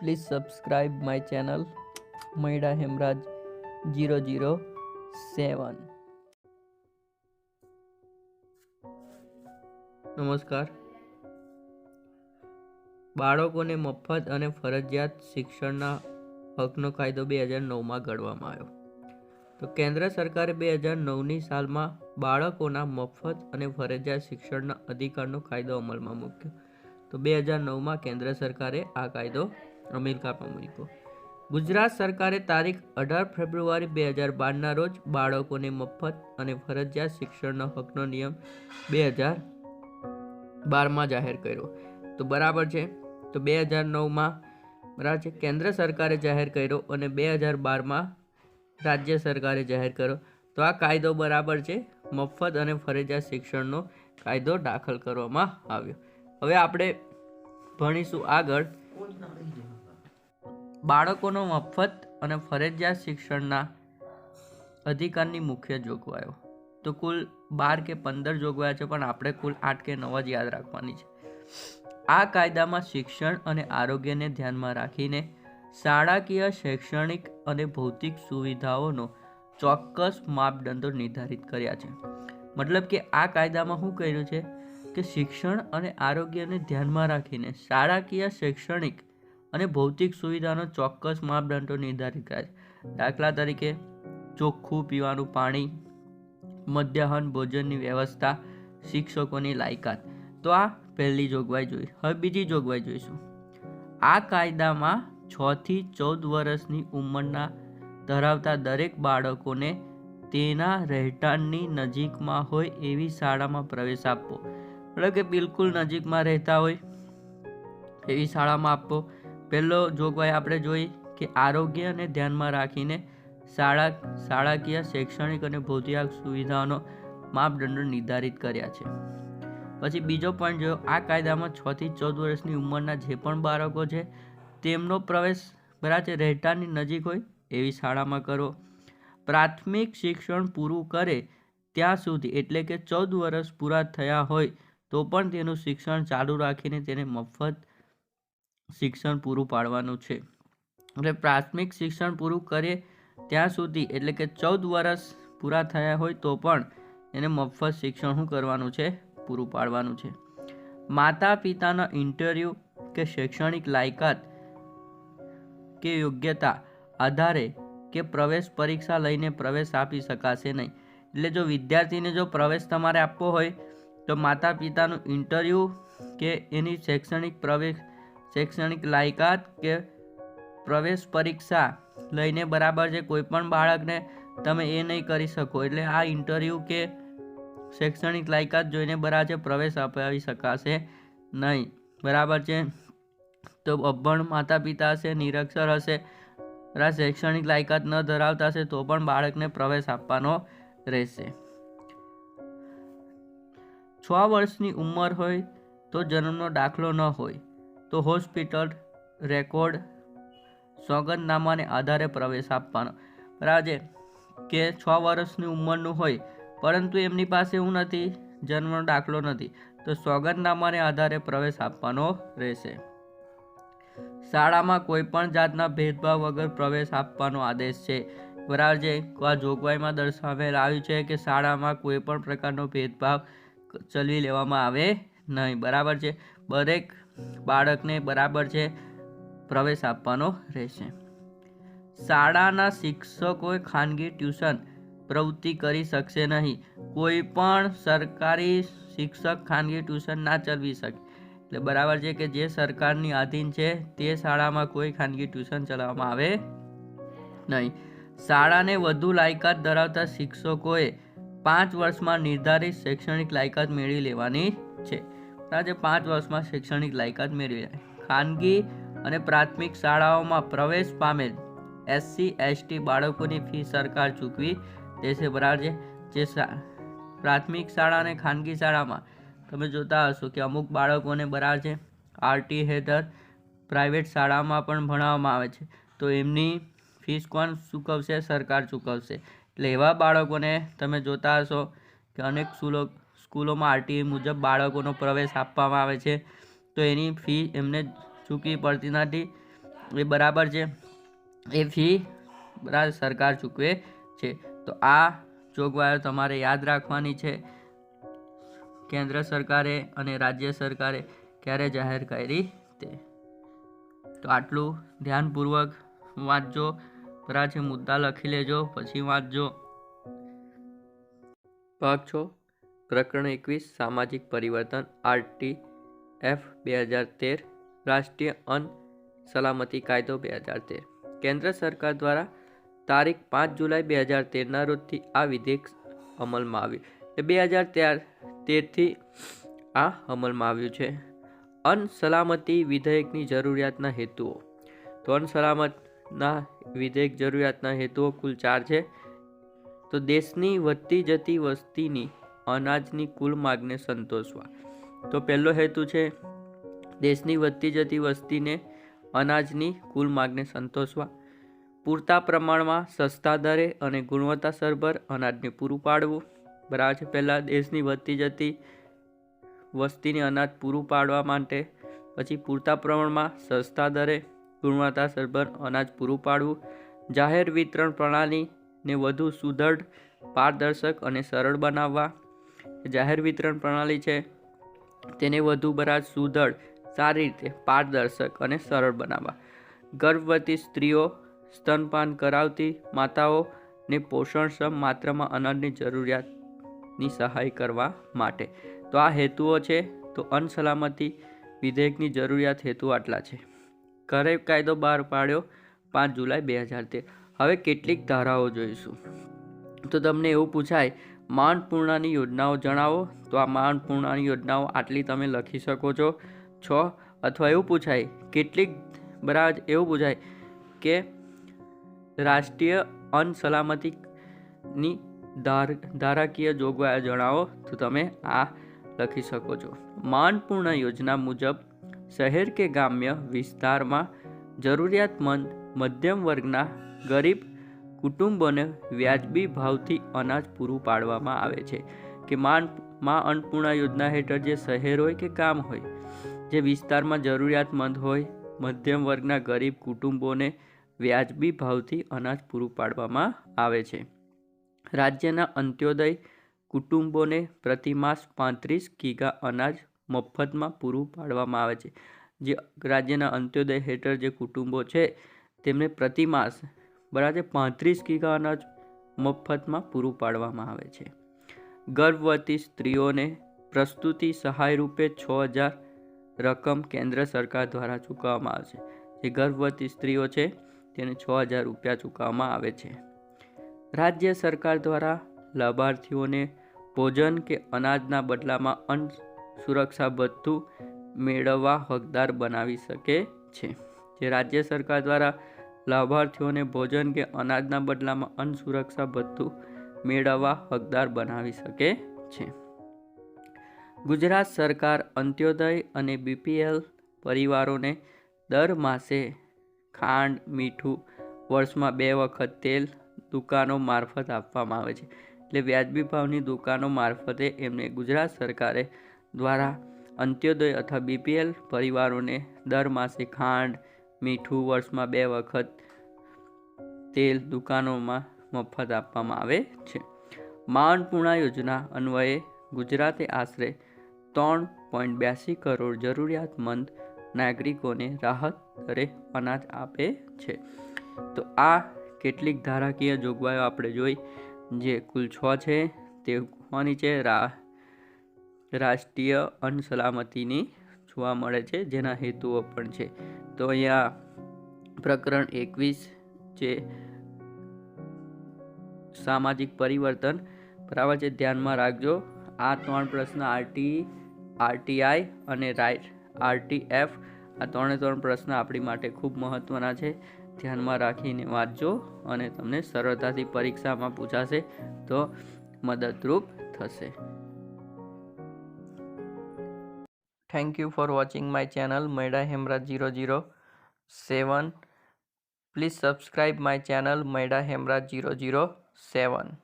please subscribe my channel, Maida Hemraj 007 નમસ્કાર બાળકોને મફત અને ફરજિયાત શિક્ષણના હકનો કાયદો બે હજાર નવમાં ઘડવામાં આવ્યો. તો કેન્દ્ર સરકારે બે હજાર નવની સાલમાં બાળકોના મફત અને ફરજિયાત શિક્ષણના અધિકારનો કાયદો અમલમાં મૂક્યો. તો બે હજાર નવમાં કેન્દ્ર સરકારે આ કાયદો અમેરિકામાં મૂક્યો ગુજરાત સરકારે તારીખ અઢાર ફેબ્રુઆરી બે હજાર બારના રોજ બાળકોને મફત અને ફરજિયાત શિક્ષણનો હકનો નિયમ બે હજાર બારમાં જાહેર કર્યો. તો બરાબર છે? તો બે હજાર નવમાં બરાબર છે? કેન્દ્ર સરકારે જાહેર કર્યો અને બે હજાર બારમાં રાજ્ય સરકારે જાહેર કર્યો. તો આ કાયદો બરાબર છે? મફત અને ફરજિયાત શિક્ષણનો કાયદો દાખલ કરવામાં આવ્યો. હવે આપણે ભણીશું આગળ. બાળકોનો મફત અને ફરજિયાત શિક્ષણના અધિકારની મુખ્ય જોગવાઈઓ. તો કુલ બાર કે પંદર જોગવાઈઓ છે, પણ આપણે કુલ આઠ કે નવ જ યાદ રાખવાની છે. આ કાયદામાં શિક્ષણ અને આરોગ્યને ધ્યાનમાં રાખીને શાળાકીય શૈક્ષણિક અને ભૌતિક સુવિધાઓનો ચોક્કસ માપદંડો નિર્ધારિત કર્યા છે. મતલબ કે આ કાયદામાં શું કર્યું છે કે શિક્ષણ અને આરોગ્યને ધ્યાનમાં રાખીને શાળાકીય શૈક્ષણિક અને ભૌતિક સુવિધાનો ચોક્કસ માપદંડો નિર્ધારિત કર્યા છે. દાખલા તરીકે, ચોખ્ખું પીવાનું પાણી, મધ્યાહન ભોજનની વ્યવસ્થા, શિક્ષકોની લાયકાત. તો આ પહેલી જોગવાઈ જોઈ. હવે બીજી જોગવાઈ જોઈશું. આ કાયદામાં છથી ચૌદ વર્ષની ઉંમરના ધરાવતા દરેક બાળકોને તેના રહેઠાણની નજીકમાં હોય એવી શાળામાં પ્રવેશ આપવો. એટલે કે બિલકુલ નજીકમાં રહેતા હોય એવી શાળામાં આપવો. પહેલો જોગવાઈ આપણે જોઈ કે આરોગ્ય અને ધ્યાનમાં રાખીને શાળા, શાળાકીય, શૈક્ષણિક અને ભૌતિક સુવિધાઓનો માપદંડો નિર્ધારિત કર્યા છે. પછી બીજો પોઈન્ટ જોયો, આ કાયદામાં છ થી ચૌદ વર્ષની ઉંમરના જે પણ બાળકો છે, તેમનો પ્રવેશ બરાબર રહેઠાણની નજીક હોય એવી શાળામાં કરો. પ્રાથમિક શિક્ષણ પૂરું કરે ત્યાં સુધી, એટલે કે ચૌદ વર્ષ પૂરા થયા હોય તો પણ તેનું શિક્ષણ ચાલુ રાખીને તેને મફત શિક્ષણ પૂરું પાડવાનું છે. એટલે પ્રાથમિક શિક્ષણ પૂરું કરે ત્યાં સુધી, એટલે કે ચૌદ વર્ષ પૂરા થયા હોય તો પણ એને મફત શિક્ષણ શું કરવાનું છે? પૂરું પાડવાનું છે. માતા પિતાના ઇન્ટરવ્યૂ કે શૈક્ષણિક લાયકાત કે યોગ્યતા આધારે કે પ્રવેશ પરીક્ષા લઈને પ્રવેશ આપી શકાશે નહીં. એટલે જો વિદ્યાર્થીને જો પ્રવેશ તમારે આપવો હોય, તો માતા પિતાનું ઇન્ટરવ્યૂ કે એની શૈક્ષણિક પ્રવેશ શૈક્ષણિક લાયકાત કે પ્રવેશ પરીક્ષા લઈને બરાબર છે કોઈ પણ બાળકને તમે એ નહીં કરી શકો. એટલે આ ઇન્ટરવ્યૂ કે શૈક્ષણિક લાયકાત જોઈને બરાબર છે પ્રવેશ અપાવી શકાશે નહીં. બરાબર છે? તો અભણ માતા પિતા હશે, નિરક્ષર હશે શૈક્ષણિક લાયકાત ન ધરાવતા હશે તો પણ બાળકને પ્રવેશ આપવાનો રહેશે. છ વર્ષની ઉંમર હોય તો જન્મનો દાખલો ન હોય. તો હોસ્પિટલ રેકોર્ડ સોગંદનામાને આધારે પ્રવેશ આપવાનો. રાજે કે છ વર્ષની ઉંમરનું હોય, પરંતુ એમની પાસે એવું નથી, જન્મનો દાખલો નથી, તો સોગંદનામાને આધારે પ્રવેશ આપવાનો રહેશે. શાળામાં કોઈ પણ જાતના ભેદભાવ વગર પ્રવેશ આપવાનો આદેશ છે. વરાજે આ જોગવાઈમાં દર્શાવેલ આવ્યું છે કે શાળામાં કોઈ પણ પ્રકારનો ભેદભાવ ચલવી લેવામાં આવે નહીં. બરાબર છે? દરેક બાળકને બરાબર છે પ્રવેશ આપવાનો રહેશે. શાળાના શિક્ષકોએ ખાનગી ટ્યુશન પ્રવૃત્તિ કરી શકશે નહીં. કોઈ પણ સરકારી શિક્ષક ખાનગી ટ્યુશન ના ચલાવી શકે. એટલે બરાબર છે કે જે સરકારની આધીન છે તે શાળામાં કોઈ ખાનગી ટ્યુશન ચલાવવામાં આવે નહીં. શાળાને વધુ લાયકાત ધરાવતા શિક્ષકોએ પાંચ વર્ષમાં નિર્ધારિત શૈક્ષણિક લાયકાત મેળવી લેવાની છે. બરાબર પાંચ વર્ષમાં શૈક્ષણિક લાયકાત મેળવી ખાનગી અને પ્રાથમિક શાળાઓમાં પ્રવેશ પામેલ એસસી, એસટી બાળકોની ફી સરકાર ચૂકવી દેશે બરાબર છે. જે પ્રાથમિક શાળા અને ખાનગી શાળામાં તમે જોતા હશો કે અમુક બાળકોને બરાબર છે, આરટી હેઠળ પ્રાઇવેટ શાળામાં પણ ભણાવવામાં આવે છે. તો એમની ફીસ કોણ ચૂકવશે? સરકાર ચૂકવશે. એટલે એવા બાળકોને તમે જોતા હશો કે અનેક સ્કૂલો સ્કૂલોમાં આરટીઈ મુજબ બાળકોનો પ્રવેશ આપવામાં આવે છે. તો એની ફી એમને ચૂકવી પડતી નથી. એ બરાબર છે. એ ફી સરકાર ચૂકવે છે. તો આ જોગવાઈઓ તમારે યાદ રાખવાની છે. કેન્દ્ર સરકારે અને રાજ્ય સરકારે ક્યારે જાહેર કરી તે. તો આટલું ધ્યાનપૂર્વક વાંચજો. બરાબર છે મુદ્દા લખી લેજો, પછી વાંચજો. પાક છો. પ્રકરણ એકવીસ, સામાજિક પરિવર્તન આરટી એફ બે હજાર તેર, રાષ્ટ્રીય અન્ન સલામતી કાયદો બે હજાર તેર. કેન્દ્ર સરકાર દ્વારા તારીખ પાંચ જુલાઈ બે હજાર તેરના રોજથી આ વિધેયક અમલમાં આવ્યું. એ બે હજાર તેર તેરથી આ અમલમાં આવ્યું છે. અન્ન સલામતી વિધેયકની જરૂરિયાતના હેતુઓ. તો અન્ન સલામતના વિધેયક જરૂરિયાતના હેતુઓ કુલ ચાર છે. તો દેશની વધતી જતી વસ્તીની અનાજની કુલ માગને સંતોષવા. તો પહેલો હેતુ છે, દેશની વધતી જતી વસ્તીને અનાજની કુલ માગને સંતોષવા. પૂરતા પ્રમાણમાં સસ્તા દરે અને ગુણવત્તાસરભર અનાજને પૂરું પાડવું. બરાબર છે, પહેલાં દેશની વધતી જતી વસ્તીને અનાજ પૂરું પાડવા માટે, પછી પૂરતા પ્રમાણમાં સસ્તા દરે ગુણવત્તાસરભર અનાજ પૂરું પાડવું. જાહેર વિતરણ પ્રણાલીને વધુ સુદૃઢ, પારદર્શક અને સરળ બનાવવા. જાહેર વિતરણ પ્રણાલી છે. તેને વધુ બરાબર સુદળ સારી રીતે પારદર્શક અને સરળ બનાવવા. ગર્ભવતી સ્ત્રીઓ સ્તનપાન કરાવતી માતાઓને પોષણક્ષમ માત્રામાં અનાજની જરૂરિયાતની સહાય કરવા માટે. તો આ હેતુઓ છે, તો અનસલામતી વિધેયકની જરૂરિયાત હેતુ આટલા છે. ઘરે કાયદો બહાર પાડ્યો પાંચ જુલાઈ બે હજાર તેર. હવે કેટલીક ધારાઓ જોઈશું. તો તમને એવું પૂછાય માંડ પૂર્ણાની યોજનાઓ જણાવો. તો આ માંડ પૂર્ણાની યોજનાઓ આટલી તમે લખી શકો છો. છ, અથવા એવું પૂછાય, કેટલીક બરાબર એવું પૂછાય કે રાષ્ટ્રીય અન્ન સલામતીની ધાર, ધારાકીય જોગવાઈ જણાવો. તો તમે આ લખી શકો છો. માનપૂર્ણ યોજના મુજબ શહેર કે ગ્રામ્ય વિસ્તારમાં જરૂરિયાતમંદ મધ્યમ વર્ગના ગરીબ કુટુંબોને વ્યાજબી ભાવથી અનાજ પૂરું પાડવામાં આવે છે કે માન, માં અન્નપૂર્ણા યોજના હેઠળ જે શહેર હોય કે ગામ હોય, જે વિસ્તારમાં જરૂરિયાતમંદ હોય, મધ્યમ વર્ગના ગરીબ કુટુંબોને વ્યાજબી ભાવથી અનાજ પૂરું પાડવામાં આવે છે. રાજ્યના અંત્યોદય કુટુંબોને પ્રતિમાસ પાંત્રીસ કિગા અનાજ મફતમાં પૂરું પાડવામાં આવે છે. જે રાજ્યના અંત્યોદય હેઠળ જે કુટુંબો છે, તેમને પ્રતિમાસ બરાબર પાંત્રીસ ગીગા અનાજ મફતમાં પૂરું પાડવામાં આવે છે. ગર્ભવતી સ્ત્રીઓને પ્રસ્તુતિ સહાય રૂપે છ હજાર રકમ કેન્દ્ર સરકાર દ્વારા ચૂકવવામાં આવે છે. જે ગર્ભવતી સ્ત્રીઓ છે, તેને છ હજાર રૂપિયા ચૂકવવામાં આવે છે. રાજ્ય સરકાર દ્વારા લાભાર્થીઓને ભોજન કે અનાજના બદલામાં અન્ન સુરક્ષા ભથ્થું મેળવવા હકદાર બનાવી શકે છે. જે રાજ્ય સરકાર દ્વારા લાભાર્થીઓને ભોજન કે અનાજના બદલામાં અન્ન સુરક્ષા ભથ્થું મેળવવા હકદાર બનાવી શકે છે. ગુજરાત સરકાર અંત્યોદય અને બીપીએલ પરિવારોને દર માસે ખાંડ, મીઠું, વર્ષમાં બે વખત તેલ દુકાનો મારફત આપવામાં આવે છે. એટલે વ્યાજબી ભાવની દુકાનો મારફતે એમને ગુજરાત સરકારે દ્વારા અંત્યોદય અથવા બીપીએલ પરિવારોને દર માસે ખાંડ મીઠું વર્ષમાં બે વખત તેલ દુકાનોમાં મફત આપવામાં આવે છે. માનપૂર્ણા યોજના અન્વયે ગુજરાતે આશરે ત્રણ પોઈન્ટ બ્યાસી કરોડ જરૂરિયાતમંદ નાગરિકોને રાહત દરે અનાજ આપે છે. તો આ કેટલીક ધારાકીય જોગવાઈઓ આપણે જોઈ, જે કુલ છ છે. તે કોની છે, રા, રાષ્ટ્રીય અન્ન સલામતીની જોવા મળે છે, જેના હેતુઓ પણ છે. તો અહીંયા પ્રકરણ એકવીસ જે સામાજિક પરિવર્તન. બરાબર છે, ધ્યાનમાં રાખજો. આ ત્રણ પ્રશ્ન આરટી આરટીઆઈ અને રાઇટ આરટીએફ આ ત્રણે ત્રણ પ્રશ્ન આપણી માટે ખૂબ મહત્ત્વના છે. ધ્યાનમાં રાખીને વાંચજો અને તમને સરળતાથી પરીક્ષામાં પૂછાશે તો મદદરૂપ થશે. Thank you for watching my channel Meida Hemra zero zero seven. Please subscribe my channel Meida Hemra zero zero seven.